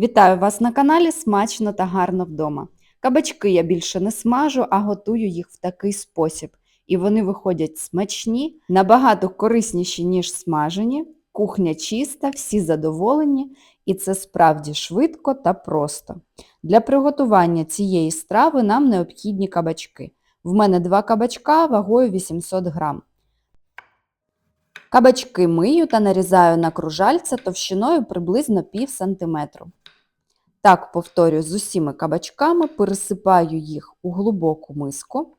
Вітаю вас на каналі Смачно та гарно вдома. Кабачки я більше не смажу, а готую їх в такий спосіб. І вони виходять смачні, набагато корисніші, ніж смажені. Кухня чиста, всі задоволені, і це справді швидко та просто. Для приготування цієї страви нам необхідні кабачки. В мене два кабачка вагою 800 грам. Кабачки мию та нарізаю на кружальця товщиною приблизно пів сантиметру. Так повторюю з усіма кабачками, пересипаю їх у глибоку миску.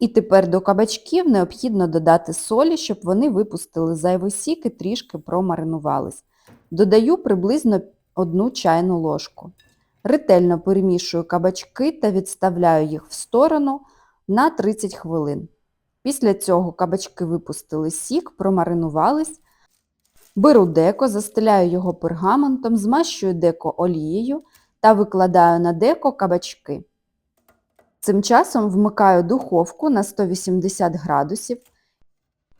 І тепер до кабачків необхідно додати солі, щоб вони випустили зайвий сік і трішки промаринувались. Додаю приблизно 1 чайну ложку. Ретельно перемішую кабачки та відставляю їх в сторону на 30 хвилин. Після цього кабачки випустили сік, промаринувались. Беру деко, застеляю його пергаментом, змащую деко олією та викладаю на деко кабачки. Цим часом вмикаю духовку на 180 градусів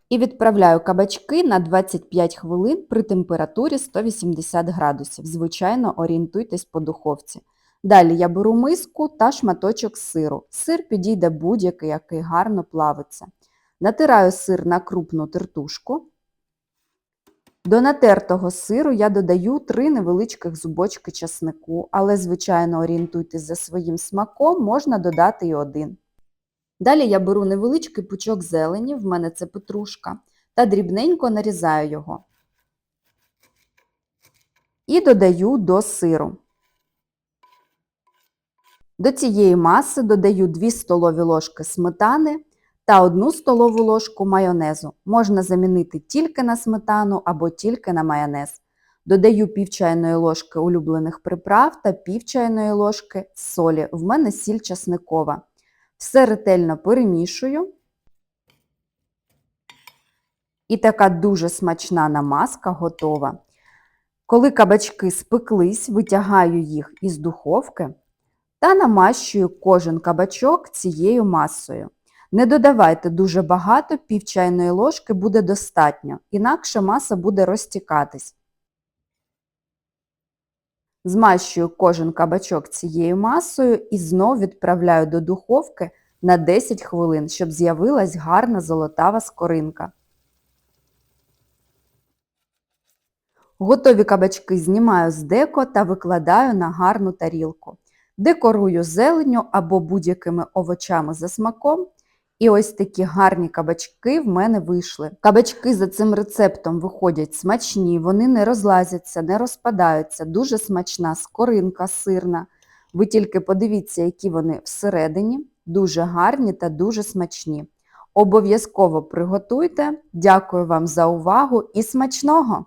і відправляю кабачки на 25 хвилин при температурі 180 градусів. Звичайно, орієнтуйтесь по духовці. Далі я беру миску та шматочок сиру. Сир підійде будь-який, який гарно плавиться. Натираю сир на крупну тертушку. До натертого сиру я додаю 3 невеличких зубочки часнику, але, звичайно, орієнтуйтесь за своїм смаком, можна додати і один. Далі я беру невеличкий пучок зелені, в мене це петрушка, та дрібненько нарізаю його. І додаю до сиру. До цієї маси додаю 2 столові ложки сметани та 1 столову ложку майонезу. Можна замінити тільки на сметану або тільки на майонез. Додаю пів чайної ложки улюблених приправ та пів чайної ложки солі. В мене сіль часникова. Все ретельно перемішую. І така дуже смачна намазка готова. Коли кабачки спеклись, витягаю їх із духовки та намащую кожен кабачок цією масою. Не додавайте дуже багато, пів чайної ложки буде достатньо, інакше маса буде розтікатись. Змащую кожен кабачок цією масою і знов відправляю до духовки на 10 хвилин, щоб з'явилась гарна золотава скоринка. Готові кабачки знімаю з деко та викладаю на гарну тарілку. Декорую зеленню або будь-якими овочами за смаком. І ось такі гарні кабачки в мене вийшли. Кабачки за цим рецептом виходять смачні, вони не розлазяться, не розпадаються. Дуже смачна скоринка сирна. Ви тільки подивіться, які вони всередині, дуже гарні та дуже смачні. Обов'язково приготуйте. Дякую вам за увагу і смачного!